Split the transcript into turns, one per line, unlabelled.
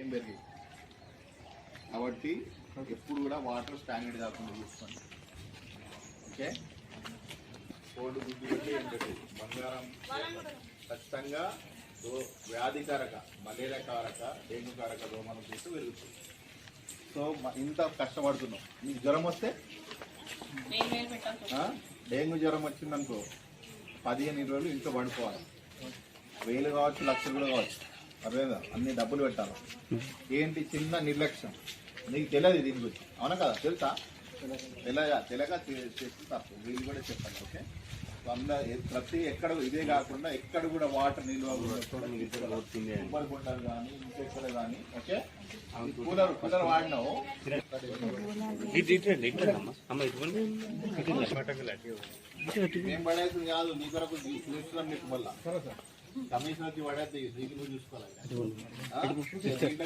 ఏం పెరిగాయి కాబట్టి ఎప్పుడు కూడా వాటర్ స్టాండర్డ్ కాకుండా చూసుకోండి. ఓకే? కోడి గుడ్డు పెట్టి ఏం పెట్టేది బంగారం. ఖచ్చితంగా వ్యాధికారక మలేరియా కారక డెంగ్యూ కారక దోమలు చూస్తూ పెరుగుతుంది. సో ఇంత కష్టపడుతున్నాం. మీకు జ్వరం వస్తే? డెంగ్యూ జ్వరం వచ్చిందనుకో పదిహేను ఇరవై రోజులు ఇంట్లో పడుకోవాలి వేలు కావచ్చు లక్షలు కూడా కావచ్చు. అర్థమైందా అన్ని డబ్బులు పెట్టాలి? ఏంటి చిన్న నిర్లక్ష్యం? నీకు తెలియదు దీని గురించి. అవునా కదా? తెలుసా? తెలియక తెలియక చేస్తే తప్పు. వీళ్ళు కూడా చెప్పండి ఓకే? అందరూ ప్రతి ఎక్కడ ఇదే కాకుండా ఎక్కడ కూడా వాటర్ నిల్వ గుంటలు కానీ ఇంకెక్కడ కానీ ఓకే? Cooler cooler వాడినావు. మేము పడేది కాదు నీ కొరకు చూస్తున్నాం మీకు మళ్ళా. కమిషనర్కి పడేది నీకు నువ్వు చూసుకోవాలి?